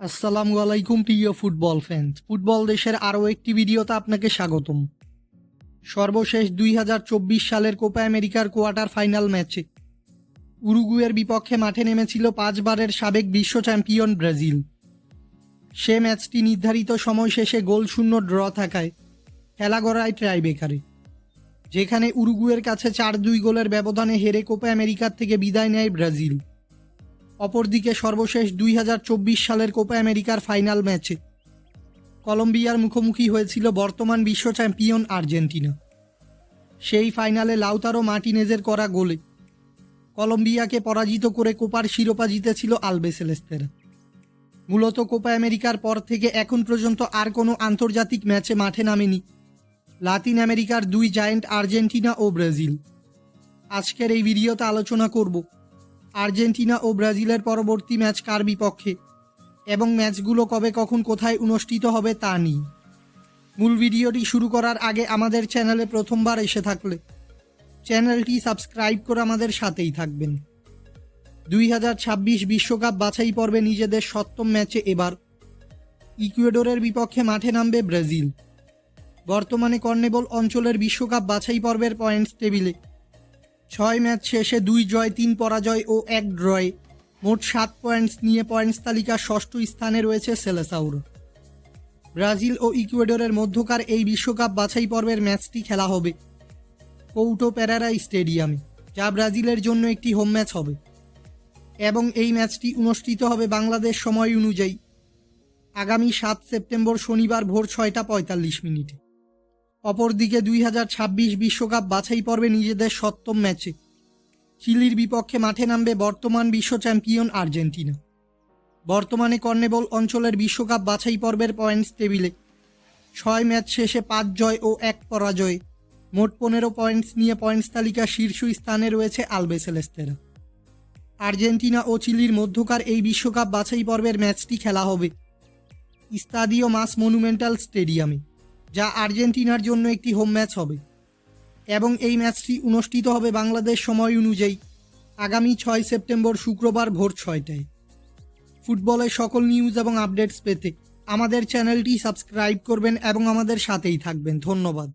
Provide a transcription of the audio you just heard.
আসসালামু আলাইকুম, প্রিয় ফুটবল ফ্যান্স ফুটবল দেশের আরও একটি ভিডিওতে আপনাকে স্বাগতম। সর্বশেষ দুই হাজার চব্বিশ সালের কোপা আমেরিকার কোয়ার্টার ফাইনাল ম্যাচে। উরুগুয়ের বিপক্ষে মাঠে নেমেছিল পাঁচবারের সাবেক বিশ্ব চ্যাম্পিয়ন ব্রাজিল। সে ম্যাচটি নির্ধারিত সময় শেষে গোল শূন্য ড্র থাকায় খেলা গড়ায় ট্রাইবেকারে যেখানে উরুগুয়ের কাছে চার দুই গোলের ব্যবধানে হেরে কোপা আমেরিকার থেকে বিদায় নেয় ব্রাজিল। অপরদিকে সর্বশেষ দুই হাজার চব্বিশ সালের কোপা আমেরিকার ফাইনাল ম্যাচে। কলম্বিয়ার মুখোমুখি হয়েছিল বর্তমান বিশ্ব চ্যাম্পিয়ন আর্জেন্টিনা। সেই ফাইনালে লাউতারো মার্টিনেজের করা গোলে। কলম্বিয়াকে পরাজিত করে কোপার শিরোপা জিতেছিল আলবেসেলেস্তেরা মূলত কোপা আমেরিকার পর থেকে এখন পর্যন্ত আর কোনো আন্তর্জাতিক ম্যাচে মাঠে নামেনি লাতিন আমেরিকার দুই জায়েন্ট আর্জেন্টিনা ও ব্রাজিল। আজকের এই ভিডিওতে আলোচনা করব আর্জেন্টিনা ও ব্রাজিলের পরবর্তী ম্যাচ কার বিপক্ষে? এবং ম্যাচগুলো কবে, কখন, কোথায় অনুষ্ঠিত হবে তা নিয়ে। মূল ভিডিওটি শুরু করার আগে আমাদের চ্যানেলে প্রথমবার এসে থাকলে চ্যানেলটি সাবস্ক্রাইব করে আমাদের সাথেই থাকবেন। দুই হাজার ছাব্বিশ বিশ্বকাপ বাছাই পর্বে নিজেদের সপ্তম ম্যাচে এবার ইকুয়েডরের বিপক্ষে মাঠে নামবে ব্রাজিল। বর্তমানে কর্নেবল অঞ্চলের বিশ্বকাপ বাছাই পর্বের পয়েন্টস টেবিলে ছয় ম্যাচ শেষে দুই জয়, তিন পরাজয় ও এক ড্রয়ে। মোট সাত পয়েন্টস নিয়ে পয়েন্টস তালিকার ষষ্ঠ স্থানে রয়েছে সেলেসাউর। ব্রাজিল ও ইকুয়েডরের মধ্যকার এই বিশ্বকাপ বাছাই পর্বের ম্যাচটি খেলা হবে কৌটো প্যারারা স্টেডিয়ামে, যা ব্রাজিলের জন্য একটি হোম ম্যাচ হবে। এবং এই ম্যাচটি অনুষ্ঠিত হবে বাংলাদেশ সময় অনুযায়ী। আগামী সাত সেপ্টেম্বর শনিবার ভোর ছয়টা পঁয়তাল্লিশ মিনিটে। অপরদিকে দুই হাজার ছাব্বিশ বিশ্বকাপ বাছাই পর্বে নিজেদের সপ্তম ম্যাচে। চিলির বিপক্ষে মাঠে নামবে বর্তমান বিশ্ব চ্যাম্পিয়ন আর্জেন্টিনা। বর্তমানে কর্নেবল অঞ্চলের বিশ্বকাপ বাছাই পর্বের পয়েন্টস টেবিলে ছয় ম্যাচ শেষে পাঁচ জয় ও এক পরাজয়ে। মোট পনেরো পয়েন্টস নিয়ে পয়েন্টস তালিকার শীর্ষ স্থানে রয়েছে আলবেসেলেস্তেরা আর্জেন্টিনা ও চিলির মধ্যকার এই বিশ্বকাপ বাছাই পর্বের ম্যাচটি খেলা হবে ইস্তাদিও মাস মনুমেন্টাল স্টেডিয়ামে। যা আর্জেন্টিনার জন্য একটি হোম ম্যাচ হবে। এবং এই ম্যাচটি অনুষ্ঠিত হবে বাংলাদেশ সময় অনুযায়ী আগামী ছয় সেপ্টেম্বর শুক্রবার ভোর ছয়টায়। ফুটবলের সকল নিউজ এবং আপডেটস পেতে আমাদের চ্যানেলটি সাবস্ক্রাইব করবেন এবং আমাদের সাথেই থাকবেন। ধন্যবাদ।